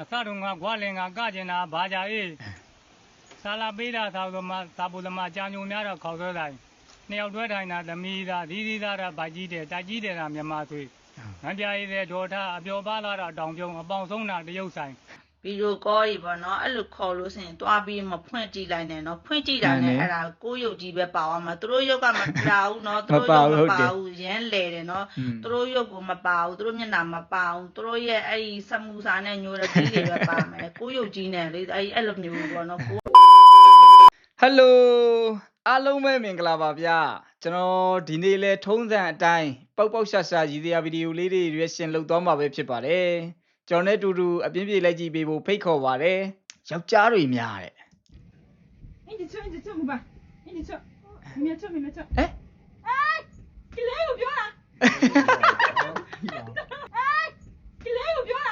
အစတုန်းကဂွာလင်ကကကျင်တာဘာကြအေးဆာလာပေးတာသာသမာသာပူသမာကြာညုံများတော့ခေါက်ဆွဲတိုင်းနှစ်ယောက်တွဲထိုင်တာသမီးသားဒီဒီသားတာဗိုက်ကြီးတယ်တိုက်ကြီးတယ်တာမြန်မာသွေးငန်းပြရေးတဲ့ဒေါ်ထားအပျော်ပါလာတာတောင်ပြုံးအပေါင်ဆုံးတာတရုတ်ဆိုင်ဗီ ဒီယိုကောကြီးပေါ့နော်အဲ့လိုခေါ်လို့ဆိုရင်တွားပြီးမဖွင့်ကြည့်လိုက်နဲ့နော်ဖွင့်ကြည့်တာနဲ့အဲ့ဒါကိုယ့်ရုပ်ကြီးပဲပါသွားမှာသူတို့ရုပ်ကမပါဘူးနော်သူတို့ရုပ်မပါဘူးရမ်းလေတယ်နော်သူတို့ရုပ်ကိုမပါဘူးသူတို့မျက်နှာမပါဘူးသူတို့ရဲ့အဲ့ဒီစမူစာနဲ့ညိုတဲ့ကြီးတွေပဲပါမယ်ကိုယ့်ရုပ်ကြီးနဲ့လေအဲ့အဲ့လိုမျိုးပေါ့နော်ကိုဟယ်လိုအားလုံးပဲမင်္ဂလာပါဗျာကျွန်တော်ဒီနေ့လဲထုံးစံအတိုင်းပေါက်ပေါက်ရှာရှာရည်စရာဗီဒီယိုလေးတွေရွေးရှင်လုပ်သွားမှာပဲဖြစ်ပါတယ် ကျွန်တော်နဲ့အတူတူအပြင်းပြေလိုက်ကြည့်ပေးဖို့ဖိတ်ခေါ်ပါတယ်ယောက်ျားတွေများတဲ့ 一起吃，一起吃，母吧，一起吃，明天吃，明天吃。 ဟဲ့ 哎，给雷有标了，哎，给雷有标了。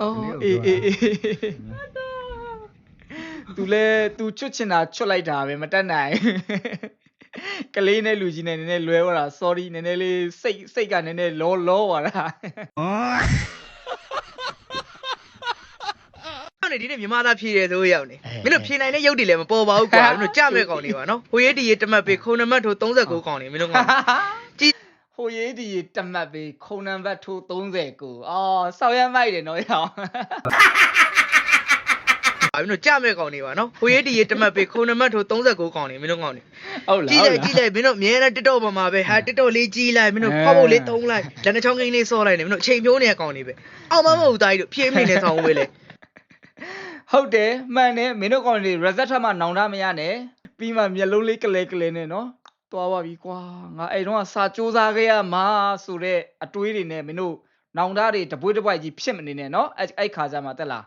အော်အေးအေးအေးသူလဲသူချွတ်ချင်တာချွတ်လိုက်တာပဲမတတ်နိုင် ကလေးနဲ့လူကြီးနဲ့နည်းနည်းလွဲသွားတာ sorry နည်းနည်းလေးစိတ်စိတ်ကနည်းနည်းလောလောသွားတာနေဒီနေ့မြန်မာသားဖြည့်တယ်ဆိုရောက်နေမင်းတို့ဖြည့်နိုင်တဲ့ရုပ်တွေလည်းမပေါ်ပါဘူးကွာမင်းတို့ကြမဲ့ကောင်တွေပါနော်ဟိုရဲဒီရဲတမတ်ပေးခုံနမတ်ထိုး39ကောင်တွေမင်းတို့ကောင်ကြည့်ဟိုရေးဒီတမတ်ပေးခုံနံပါတ်ထိုး30ကိုအော်ဆောက်ရမ်းမိုက်တယ်နော်ရအောင် ပါမင်းတို့ကြမဲ့ကောင်တွေပါနော်ဟိုရဲဒီရဲတမတ်ပေးခုံနမတ်ထိုး39ကောင်တွေမင်းတို့ကောင်တွေဟုတ်လားကြည့်လိုက်ကြည့်လိုက်မင်းတို့အမြဲတမ်း TikTok ပေါ်မှာပဲဟာ TikTok လေးကြီးလိုက်မင်းတို့ဖောက်ဖို့လေးသုံးလိုက်လက်နှချောင်းကိန်းလေးစောလိုက်နေမင်းတို့အချိန်ဖြိုးနေတဲ့ကောင်တွေပဲအောင်မမဟုတ်သားကြီးတို့ဖြည့်မိနေဆောင်ဝေးလေဟုတ်တယ်မှန်တယ်မင်းတို့ကောင်တွေ reset ထပ်မှနောင်တမရနဲ့ပြီးမှမျက်လုံးလေးကလဲကလဲနဲ့နော်သွားပါပြီကွာငါအဲ့တော့ကစာစူးစားခဲ့ရမှာဆိုတော့အတွေးတွေနဲ့မင်းတို့ နောင်တတွေတပွေးတပွိုက်ကြီးဖြစ်မနေနဲ့နော်အဲ့အဲ့ခါစားမှာတက်လာ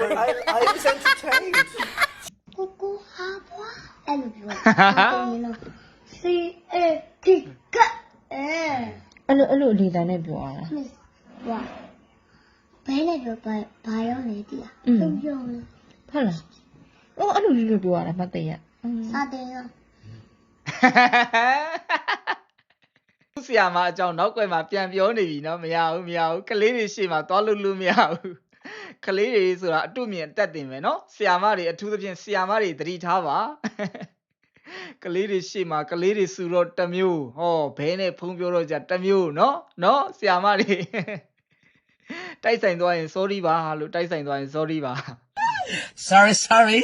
But I, I was entertained. ကိုကိုဟာဘွားအဲ့လိုပြောတာကိုမင်းတို့ C A T K အဲအဲ့လိုအဲ့လိုလေတန်းနဲ့ပြောရတာ မစ်ဘွားဘယ်နဲ့ပြောပါဘာရောလဲတီးလားအင်း ပြုံပြုံလေးဟုတ်လားအော်အဲ့လိုလေးလိုပြောရတာမသိရအင်းစတင်ရော ဆရာမအကြောင်းနောက်ွယ်မှာပြန်ပြောနေပြီနော်မရဘူးမရဘူးကလေးတွေရှေ့မှာသွားလို့လို့မရဘူးကလေးတွေဆိုတာအတုမြင်အသက်တင်ပဲနော်ဆရာမတွေအထူးသဖြင့်ဆရာမတွေသတိထားပါကလေးတွေရှေ့မှာကလေးတွေစူတော့တစ်မျိုးဟောဘဲနဲ့ဖုံးပြောတော့ကြတစ်မျိုးနော်နော်ဆရာမတွေတိုက်ဆိုင်သွားရင် sorry ပါလို့တိုက်ဆိုင်သွားရင် sorry ပါ Sorry, sorry.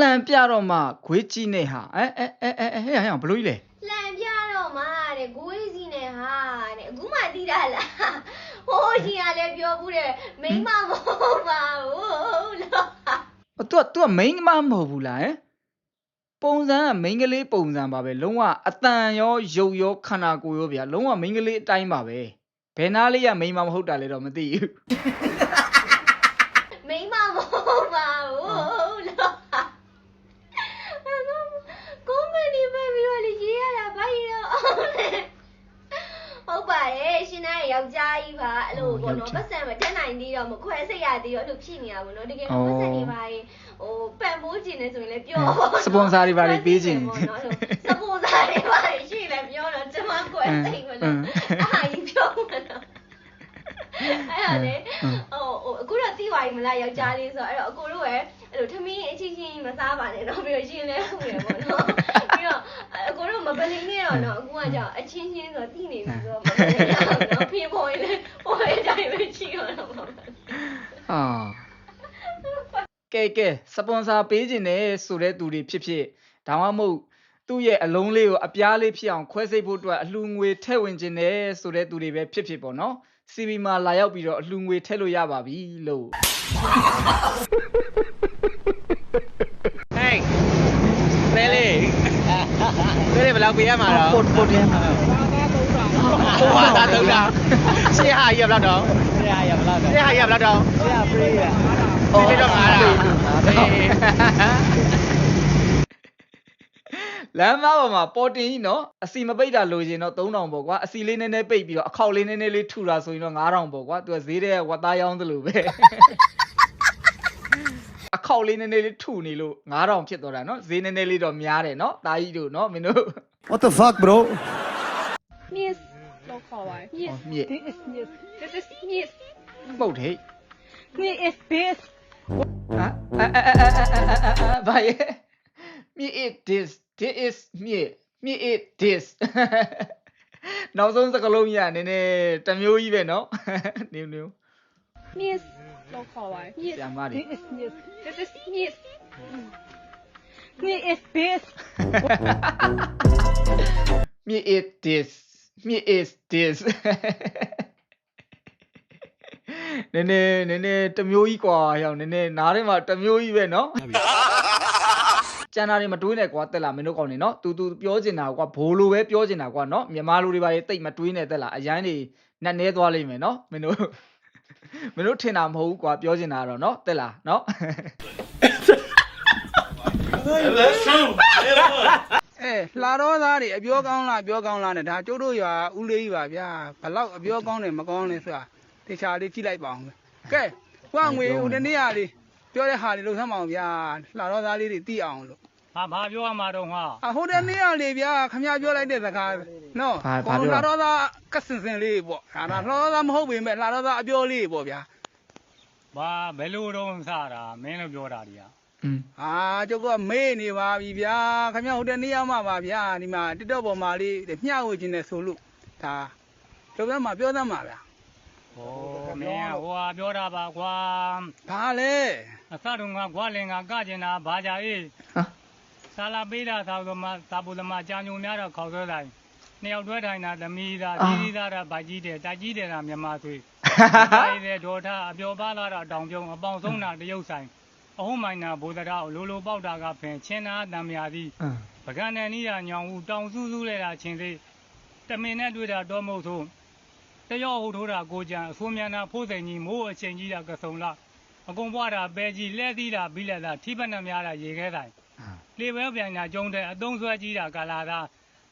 လှန်ပြတော့မှခွေးကြီးနေဟာအဲအဲအဲအဲဟဲ့ဟဲ့ဘလို့ကြီးလဲလှန်ပြတော့ မှတဲ့ဂိုးစီနဲ့ဟာတဲ့အခုမှသိတာလားဟိုးရှင်ကလည်းပြောဘူးတဲ့မိမမဟုတ်ပါဘူးလို့။သူကသူကမိန်းမမဟုတ်ဘူးလားဟဲ့။ပုံစံကမိန်းကလေးပုံစံပါပဲလုံးဝအတန်ရောရုပ်ရောခန္ဓာကိုယ်ရောဗျာလုံးဝမိန်းကလေးအတိုင်းပါပဲ။ဘယ်နာလေးကမိန်းမမဟုတ်တာလဲတော့မသိဘူး မိမမဟုတ်ပါဘူးလို့ကိုမဒီပဲပြီးတော့လေရေးရတာဘာကြီးတော့ဟုတ်ပါတယ်ရှင်နိုင်ယောက်ျားကြီးပါအဲ့လိုပေါ့နော်ပတ်စံမတက်နိုင်သေးတော့မခွဲစိတ်ရ သေးတော့အဲ့လိုဖြစ်နေတာပေါ့နော်တကယ်တော့ပတ်စံတွေပါရင်ဟိုပံပိုးကျင်နေဆိုရင်လည်းပြောပေါ့နော်။စပွန်ဆာတွေပါတွေပေးခြင်းပေါ့နော်စပွန်ဆာတွေပါရှိလည်းပြောတော့ကျွန်မကွယ်စိတ်မလို့အာကြီးပြောမှာတော့အဲ့ဒါလေဟိုဟိုအခုတော့သိပါပြီမလားယောက်ျားလေးဆိုတော့အဲ့တော့အကိုတို့ရဲ့အဲ့လိုထမင်းအချင်းချင်းမစားပါနဲ့တော့ပြီးတော့ရှင်းလဲဟုတ်ရပေါ့နော်ပြီးတော့အကိုတို့မပလင်းနဲ့တော့နော်အခုကကြောင့်အချင်းချင်းဆိုသိနေပြီဆိုတော့မပလင်းတော့ဖေးပေါ်ရင်လည်းပေါ်ရတိုင်းပဲချီတော့တော့မှာ။ ဟာ။ကဲကဲစပွန်ဆာပေးခြင်းနဲ့ဆိုတဲ့သူတွေဖြစ်ဖြစ်ဒါမှမဟုတ်သူ့ရဲ့အလုံးလေးကိုအပြားလေးဖြစ်အောင်ခွဲစိတ်ဖို့အတွက်အလှူငွေထည့်ဝင်ခြင်းနဲ့ဆိုတဲ့သူတွေပဲဖြစ်ဖြစ်ပေါ့နော်။ CB မှာလာရောက်ပြီးတော့အလှူငွေထည့်လို့ရပါပြီလို့ Hey ဘယ်လေးဘယ်လေးဘယ်လောက်ပေးရမှာတော့ပို့ပို့တယ်မှာ ဟိုဟာသာသုံးတာရှေ့ဟာရဘလောက်တော့ဆရာရမလားရှေ့ဟာရဘလောက်တော့ဆရာ free ရဒီတော့ငါလားလမ်းမပေါ်မှာပေါ်တင်ကြီးနော်အစီမပိတ်တာလိုချင်တော့3000ပေါ့ကွာအစီလေးနည်းနည်းပိတ်ပြီးတော့အခောက်လေးနည်းနည်းလေးထူတာဆိုရင်တော့9000ပေါ့ကွာသူကဈေးတဲ့ဝတ်သားရောင်းသလိုပဲအခောက်လေးနည်းနည်းလေးထူနေလို့9000ဖြစ်သွားတာနော်ဈေးနည်းနည်းလေးတော့များတယ်နော်တာကြီးတို့နော်မင်းတို့ What the fuck, bro? Miss လို့ခေါ်ပါတယ် ဟောမြစ် This is yes This is yes မှုတ်ထိတ် This is this ဟာအာအာအာအာအာအာဘာရဲ့မြစ် it this this is မြစ်မြစ် it this နောက်ဆုံးစကလုံးကြီးကနည်းနည်းတစ်မျိုးကြီးပဲเนาะနင်းနင်း yes လို့ခေါ်ပါတယ် ဆ yes ရာမတွေ This is yes This is yes This is this မြစ် it this မြစ် is this နည်းနည်းနည်းနည်းတစ်မျိုးကြီးกว่าဟောင်းနည်းနည်းနားထဲမှာတစ်မျိုးကြီးပဲเนาะကျန်တာတွေမတွေးနဲ့ကွာတက်လာမင်းတို့ကောင်းနေเนาะ तू तू ပြောချင်တာကွာဘိုးလိုပဲပြောချင်တာကွာเนาะမြန်မာလူတွေပါလေတိတ်မတွေးနဲ့တက်လာအရန်တွေနှက်နေသွားလိမ့်မယ်เนาะမင်းတို့မင်းတို့ထင်တာမဟုတ်ဘူးကွာပြောချင်တာကတော့เนาะတက်လာเนาะ အဲလှတော်သားတွေအပြောကောင်းလားပြောကောင်းလားနဲ့ဒါကျုပ်တို့ရွာဦးလေးကြီးပါဗျာဘလောက်အပြောကောင်းတယ်မကောင်းလဲဆိုတာတေချာလေးကြည့်လိုက်ပါအောင်ကဲဟိုကငွေဟိုတနေ့ကလေးပြောတဲ့ဟာလေးလုံးသမ်းပါအောင်ဗျာလှတော်သားလေးတွေသိအောင်လို့ဟာဘာပြောရမှာတော့ဟာအဟိုတနေ့ကလေးဗျာခမပြောလိုက်တဲ့စကားနော်ဘာဘာပြောလှတော်သားကစင်စင်လေးပေါ့ဒါဒါလှတော်သားမဟုတ်ပေမဲ့လှတော်သားအပြောလေးပေါ့ဗျာဘာဘယ်လိုတော့စတာမင်းတို့ပြောတာတွေက อืมအာကျုပ်ကမေးနေပါပြီဗျာခမဟိုတနေ့ကမှပါဗျာဒီမှာတစ်တော့ပေါ်မှာလေးမျှဝေခြင်းနဲ့ဆိုလို့ဒါကျုပ်ကမှပြောသမ်းပါဗျာဟိုမင်းကဟိုဟာပြောတာပါကွာဘာလဲအစတုန်းကကွာလင်ကကကျင်တာဘာကြအေးဟာဆာလာပေးတာသာဆိုမှသာပူသမားကြာညုံများတော့ခေါက်ဆွဲတိုင်းနှစ်ယောက်တွဲထိုင်တာသမီးသားဒီဒီသားတာဗိုက်ကြီးတယ်တိုက်ကြီးတယ်တာမြန်မာသွေးဒီတဲ့ဒေါ်ထအပျော်ပါလာတာတောင်ပြုံးအပေါင်ဆုံးတာတရုတ်ဆိုင် အဟုံးမိုင်နာဘိုးတရားလိုလိုပေါက်တာကဖင်ချင်းနာတံမြာသည်အင်းပကံနဲ့နီးတာညောင်ဦးတောင်စူးစူးလဲတာချင်းသေးတမင်နဲ့တွေ့တာတော့မဟုတ်ဆိုတရောဟုတ်ထိုးတာကိုကြံအဆိုးမြန်တာဖိုးစိန်ကြီးမိုးအချိန်ကြီးတာကစုံလာအကုန်ပွားတာပဲကြီးလဲသီးတာပြီးလက်တာထိပနှများတာရေခဲတိုင်းလေဝဲပြိုင်တာကျုံတဲ့အတုံးဆွဲကြီးတာကာလာသာ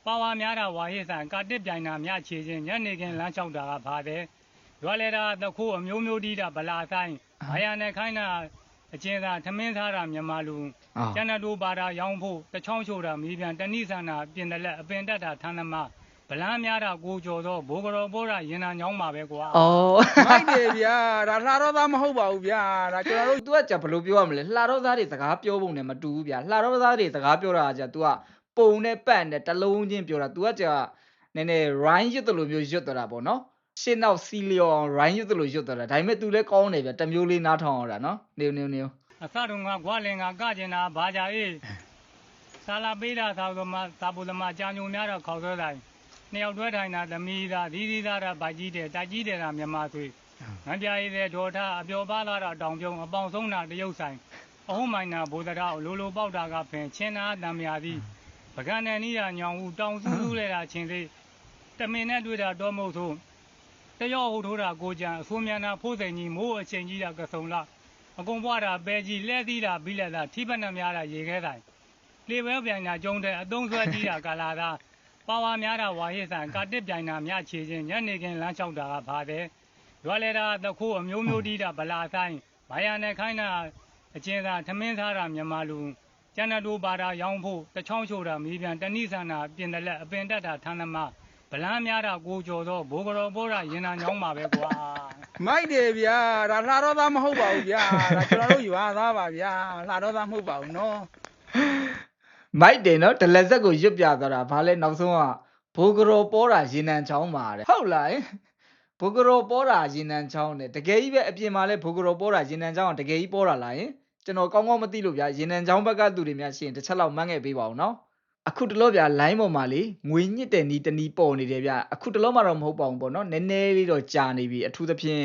ပါဝါများတာဝါဟစ်ဆန်ကာတစ်ပြိုင်တာမြချေချင်းညနေခင်းလမ်းလျှောက်တာကဘာတဲ့ရွာလေတာတခိုးအမျိုးမျိုးတီးတာဗလာဆိုင်ဘာရနဲ့ခိုင်းတာ အကျဉ်းသာထမင်းသားတာမြန်မာလူ အာ ကျန်တဲ့တို့ပါတာရောင်းဖို့တချောင်းချိုတာမီးပြန်တဏိဆန္ဒပြင်တယ်လက်အပင်တက်တာထန်းသမားဗလန်းများတာကိုကျော်သောဘိုးကတော်ဘောတာရင်နာညောင်းပါပဲကွာ ဩ မိုက်တယ်ဗျာဒါလှတော်သားမဟုတ်ပါဘူးဗျာဒါကျွန်တော်တို့ तू ကကြဘယ်လိုပြောရမလဲလှတော့သားတွေစကားပြောပုံနဲ့မတူဘူးဗျာလှတော့သားတွေစကားပြောတာကကြ तू ကပုံနဲ့ပတ်နဲ့တစ်လုံးချင်းပြောတာ तू ကကြနည်းနည်း rhyme ရွတ်တယ်လို့မျိုးရွတ်တော့တာပေါ့နော် ရှင်းနောက်စီလျော် rhyme ရွတ်တယ်လို့ရွတ်တော့တာဒါပေမဲ့ तू လည်းကောင်းတယ်ဗျာတစ်မျိုးလေးနားထောင်အောင်တာနော်နေနေနေအစတုန်းကကွာလင်ကကကျင်တာဘာကြအေးဆာလာပေးတာသာဆိုမှသာပူသမားကြာညုံများတော့ခေါက်ဆွဲတိုင်းနှစ်ယောက်တွဲထိုင်တာသမီးသားဒီဒီသားတာဗိုက်ကြီးတယ်တိုက်ကြီးတယ်တာမြန်မာသွေးငန်းပြရည်တဲ့ဒေါ်ထအပျော်ပါလာတာတောင်ပြုံးအပေါင်ဆုံးတာတရုတ်ဆိုင်အဟုံးမိုင်နာဘိုးတရားလိုလိုပေါက်တာကဖင်ချင်းနာတံမြာသည်ပကံနဲ့နီးတာညောင်ဦးတောင်စူးစူးလဲတာချင်းသေးတမင်နဲ့တွေ့တာတော့မဟုတ်ဆို တရောဟုတ်ထိုးတာကိုကြံအဆိုးမြန်တာဖိုးစိန်ကြီးမိုးအချိန်ကြီးတာကစုံလာအကုန်ပွားတာပဲကြီးလဲသီးတာပြီးလက်တာထိပနှများတာရေခဲတိုင်းလေဝဲပြိုင်တာကျုံတဲ့အတုံးဆွဲကြီးတာကာလာသာပါဝါများတာဝါဟစ်ဆန်ကာတစ်ပြိုင်တာမြချေချင်းညနေခင်းလမ်းလျှောက်တာကဘာတဲ့ရွာလေတာတခိုးအမျိုးမျိုးတီးတာဗလာဆိုင်ဘာရနဲ့ခိုင်းတာအကျဉ်းသာထမင်းသားတာမြန်မာလူကျန်တဲ့တို့ပါတာရောင်းဖို့တချောင်းချိုတာမီးပြန်တဏိဆန္ဒပြင်တယ်လက်အပင်တက်တာထန်းသမား ဗလန်းများတာကိုကျော်သောဘိုးကတော်ဘောတာရင်နာညောင်းပါပဲကွာမိုက်တယ်ဗျာဒါလှတော်သားမဟုတ်ပါဘူးဗျာဒါကျွန်တော်တို့ရွာသားပါဗျာလှတော်သားမဟုတ်ပါဘူးနော်မိုက်တယ်နော်ဒလက်ဆက်ကိုရွတ်ပြသွားတာဘာလဲနောက်ဆုံးကဘိုးကတော်ပေါ်တာရေနံချောင်းပါတဲ့ဟုတ်လားယင်ဘိုးကတော်ပေါ်တာရေနံချောင်းတဲ့တကယ်ကြီးပဲအပြင်မှာလဲဘိုးကတော်ပေါ်တာရေနံချောင်းကတကယ်ကြီးပေါ်တာလားယင်ကျွန်တော်ကောင်းကောင်းမသိလို့ဗျာရေနံချောင်းဘက်ကသူတွေများရှိရင်တစ်ချက်လောက်မှန်းခဲ့ပေးပါဦးနော် အခုတလောဗျာ line ပေါ်မှာလေငွေညစ်တဲ့နီးတနီးပေါ်နေတယ်ဗျာအခုတလောမှတော့မဟုတ်ပါဘူးပေါ့နော်နည်းနည်းလေးတော့ကြာနေပြီအထူးသဖြင့်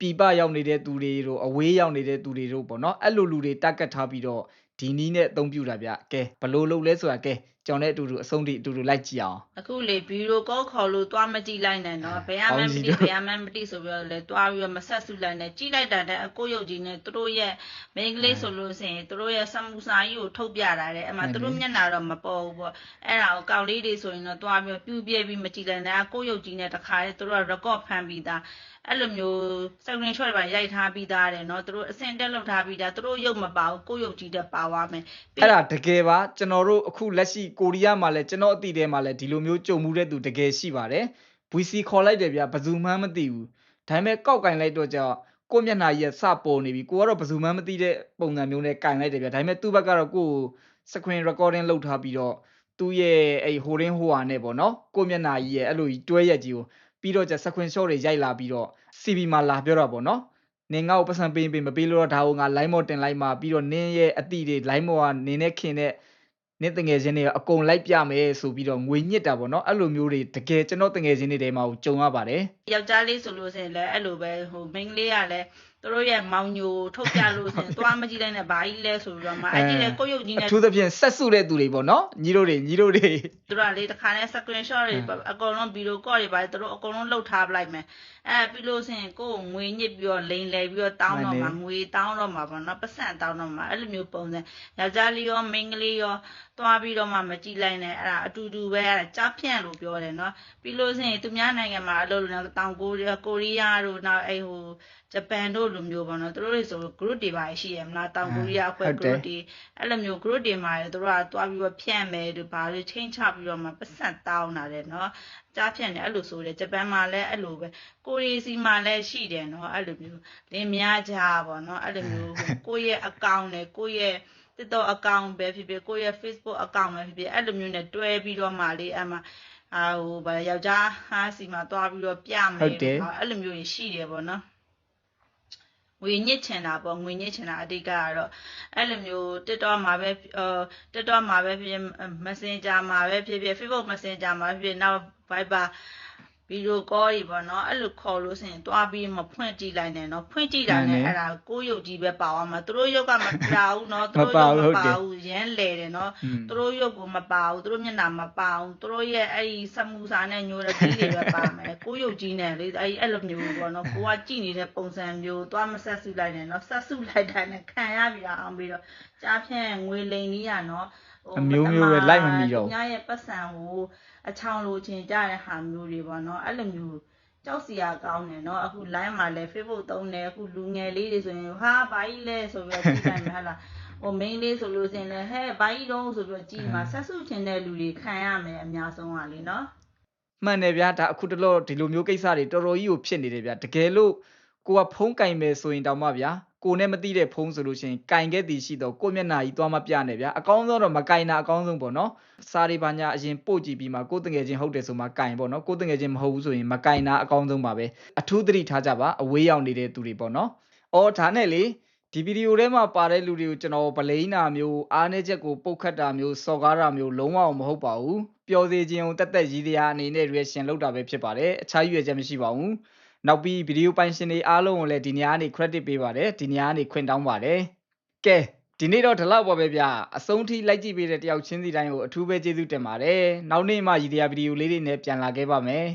ပြပရောက်နေတဲ့သူတွေတို့အဝေးရောက်နေတဲ့သူတွေတို့ပေါ့နော်အဲ့လိုလူတွေတက်ကတ်ထားပြီးတော့ဒီနီးနဲ့အသုံးပြတာဗျကဲဘလို့လုပ်လဲဆိုတာကဲ ကျွန်တော်လည်းအတူတူအဆုံးထိအတူတူလိုက်ကြည့်အောင်အခုလေဗီဒီယိုကောခေါ်လို့တွားမကြည့်လိုက်နဲ့နော်ဘယ်ရမှန်းမသိဘယ်ရမှန်းမသိဆိုပြီးတော့လေတွားပြီးတော့မဆက်စုလိုက်နဲ့ကြည့်လိုက်တာတဲ့အကိုရုပ်ကြီးနဲ့သူတို့ရဲ့မိန်းကလေးဆိုလို့ရှိရင်သူတို့ရဲ့ဆမ်မူစာကြီးကိုထုတ်ပြတာတဲ့အဲ့မှာသူတို့မျက်နှာတော့မပေါ်ဘူးပေါ့အဲ့ဒါကိုကောင်လေးတွေဆိုရင်တော့တွားပြီးပြူပြဲပြီးမကြည့်လိုက်နဲ့အကိုရုပ်ကြီးနဲ့တခါလေသူတို့က record ဖမ်းပြီးသားအဲ့လိုမျိုးစက်ရင်ချော့တွေပါရိုက်ထားပြီးသားတယ်နော်သူတို့အစင်တက်လောက်ထားပြီးသားသူတို့ရုပ်မပါဘူးကိုရုပ်ကြီးတဲ့ပါသွားမယ်အဲ့ဒါတကယ်ပါကျွန်တော်တို့အခုလက်ရှိကိုရီးယားမှာလည်းကျွန်တော်အတိထဲမှာလည်းဒီလိုမျိုးကြုံမှုတဲ့သူတကယ်ရှိပါတယ် VC ခေါ်လိုက်တယ်ဗျဘယ်သူမှမသိဘူးဒါပေမဲ့ကောက်ကင်လိုက်တော့ကြောင့်ကိုယ့်မျက်နှာကြီးကစပေါ်နေပြီကိုကတော့ဘယ်သူမှမသိတဲ့ပုံစံမျိုးနဲ့ကင်လိုက်တယ်ဗျဒါပေမဲ့သူ့ဘက်ကတော့ကိုယ့်ကို screen recording လုပ်ထားပြီးတော့သူ့ရဲ့အဲ့ဟိုရင်းဟိုဟာနဲ့ပေါ့နော်ကိုယ့်မျက်နှာကြီးရဲ့အဲ့လိုကြီးတွဲရက်ကြီးကို ပြီးတော့ကျ screen shot တွေရိုက်လာပြီးတော့ CB မှာလာပြောတာပေါ့နော်နင်ငါ့ကိုပတ်စံပေးပေးမပေးလို့တော့ဒါကိုငါ line မော်တင်လိုက်မှာပြီးတော့နင်းရဲ့အတိတွေ line မော်ကနင်းနဲ့ခင်တဲ့နင်းတငယ်ချင်းတွေအကုန်လိုက်ပြမယ်ဆိုပြီးတော့ငွေညစ်တာပေါ့နော်အဲ့လိုမျိုးတွေတကယ်ကျွန်တော်တငယ်ချင်းတွေထဲမှာကြုံရပါတယ်ယောက်ျားလေးဆိုလို့ရှိရင်လည်းအဲ့လိုပဲဟိုမိန်းကလေးကလည်း သူတို့ရဲ့မောင်ညိုထုတ်ပြလို့ရှိရင်သွားမကြည့်လိုက်နဲ့ဘာကြီးလဲဆိုပြီးတော့မှအဲ့ဒီလေကိုရုပ်ကြီးအနဲ့ထူးသဖြင့်ဆက်စုတဲ့သူတွေပေါ့နော်ညီတို့တွေညီတို့တွေသူတို့ကလေတခါနဲ့ screenshot တွေအကုန်လုံးဗီဒီယိုကော့တွေပါတယ်သူတို့အကုန်လုံးလှုပ်ထားပလိုက်မယ်အဲပြီးလို့ရှိရင်ကိုယ်ငွေညစ်ပြီးတော့လိန်လဲပြီးတော့တောင်းတော့မှာငွေတောင်းတော့မှာပေါ့နော်ပတ်စံတောင်းတော့မှာအဲ့လိုမျိုးပုံစံယောက်ျားလေးရောမိန်းကလေးရောသွားပြီးတော့မှမကြည့်လိုက်နဲ့အဲ့ဒါအတူတူပဲအဲ့ဒါကြားဖြန့်လို့ပြောတယ်နော်ပြီးလို့ရှိရင်သူများနိုင်ငံမှာအလုပ်လုပ်နေတောင်ကိုရီးယားကိုရီးယားတို့နောက်အဲ့ဟို ဂျပန်တို့လိုမျိုးပေါ့နော်သူတို့တွေဆို group တွေပါရှိရမလားတောင်ကိုရီးယားအဖွဲ့ group တွေအဲ့လိုမျိုး group တွေမှာသူတို့ကသွားပြီးတော့ဖြန့်မယ်တို့ဘာလို့ချင်းချပြီးတော့မှပတ်စံတောင်းတာတယ်နော်ကြားဖြန့်တယ်အဲ့လိုဆိုတယ်ဂျပန်မှာလည်းအဲ့လိုပဲကိုရီးစီမှာလည်းရှိတယ်နော်အဲ့လိုမျိုးလင်းများကြပေါ့နော်အဲ့လိုမျိုးကိုယ့်ရဲ့ account နဲ့ကိုယ့်ရဲ့ TikTok account ပဲဖြစ်ဖြစ်ကိုယ့်ရဲ့ Facebook account ပဲဖြစ်ဖြစ်အဲ့လိုမျိုးနဲ့တွဲပြီးတော့မှလေအမှအာဟိုဗါယောက်ျားဟာစီမှာတွားပြီးတော့ပြမယ်အဲ့လိုမျိုးရှိတယ်ပေါ့နော် ငွေညစ်ချင်တာပေါ့ငွေညစ်ချင်တာအတိတ်ကတော့အဲ့လိုမျိုး TikTok မှာပဲဟို TikTok မှာပဲဖြစ် Messenger မှာပဲဖြစ်ဖြစ် Facebook Messenger မှာဖြစ်ဖြစ်နောက် Viber ဗီဒီယိုကောတွေပေါ့နော်အဲ့လိုခေါ်လို့ဆိုရင်တွားပြီးမဖွင့်ကြည့်လိုက်နဲ့နော်ဖွင့်ကြည့်တာနဲ့အဲ့ဒါကိုရုပ်ကြီးပဲပါသွားမှာသူတို့ရုပ်ကမပါဘူးနော်သူတို့ရုပ်မပါဘူးရမ်းလေတယ်နော်သူတို့ရုပ်ကိုမပါဘူးသူတို့မျက်နှာမပါဘူးသူတို့ရဲ့အဲ့ဒီစမူစာနဲ့ညိုတဲ့ကြီးတွေပဲပါမယ်ကိုရုပ်ကြီးနဲ့လေအဲ့အဲ့လိုမျိုးပေါ့နော်ကိုကကြည့်နေတဲ့ပုံစံမျိုးတွားမဆက်စုလိုက်နဲ့နော်ဆက်စုလိုက်တာနဲ့ခံရပြီအောင်ပြီးတော့ကြားဖြန့်ငွေလိန်ကြီးရနော် အမျိုးမျိုးပဲလိုက်မမီတော့ သူများရဲ့ပတ်စံကိုအချောင်လိုချင်ကြတဲ့ဟာမျိုးတွေပေါ့နော်အဲ့လိုမျိုးကြောက်စရာကောင်းတယ်เนาะအခု line မှာလည်း Facebook သုံးတယ်အခုလူငယ်လေးတွေဆိုရင်ဟာဘာကြီးလဲဆိုပြီးတော့ကြည့်လိုက်မယ်ဟဟလားဟို main လေးဆိုလို့စင်လည်းဟဲ့ဘာကြီးတုံးဆိုပြီးတော့ကြည့်မှာဆက်စုချင်တဲ့လူတွေခံရမယ်အများဆုံးပါလေเนาะ မှန်တယ်ဗျာဒါအခုတလောဒီလိုမျိုးကိစ္စတွေတော်တော်ကြီးကိုဖြစ်နေတယ်ဗျာတကယ်လို့ကိုကဖုံးကင်မယ်ဆိုရင်တောင်မှဗျာ ကိုနဲ့မသိတဲ့ဖုံးဆိုလို့ရှိရင်ကင်ခဲ့သည်ရှိတော့ကိုမျက်နှာကြီးသွားမပြနဲ့ဗျာအကောင်းဆုံးတော့မကင်တာအကောင်းဆုံးပေါ့နော်စာရီပါညာအရင်ပို့ကြည့်ပြီးမှကိုတငယ်ချင်းဟုတ်တယ်ဆိုမှကင်ပေါ့နော်ကိုတငယ်ချင်းမဟုတ်ဘူးဆိုရင်မကင်တာအကောင်းဆုံးပါပဲအထူးသတိထားကြပါအဝေးရောက်နေတဲ့သူတွေပေါ့နော်အော်ဒါနဲ့လေဒီဗီဒီယိုထဲမှာပါတဲ့လူတွေကိုကျွန်တော်ဗလိန်နာမျိုးအားနည်းချက်ကိုပုတ်ခတ်တာမျိုးစော်ကားတာမျိုးလုံးဝမဟုတ်ပါဘူးပျော်စေခြင်းကိုတက်တက်ရည်တရားအနေနဲ့ reaction လုပ်တာပဲဖြစ်ပါတယ်အခြားရွေချက်မရှိပါဘူး နောက်ပြီးဗီဒီယိုပိုင်ရှင်တွေအားလုံးကိုလည်းဒီနေရာကနေ credit ပေးပါတယ်ဒီနေရာကနေခွင့်တောင်းပါတယ်ကဲဒီနေ့တော့ဒီလောက်ပါပဲဗျအဆုံးထိလိုက်ကြည့်ပေးတဲ့တယောက်ချင်းစီတိုင်းကိုအထူးပဲကျေးဇူးတင်ပါတယ်နောက်နေ့မှရည်တရားဗီဒီယိုလေးတွေနဲ့ပြန်လာခဲ့ပါမယ်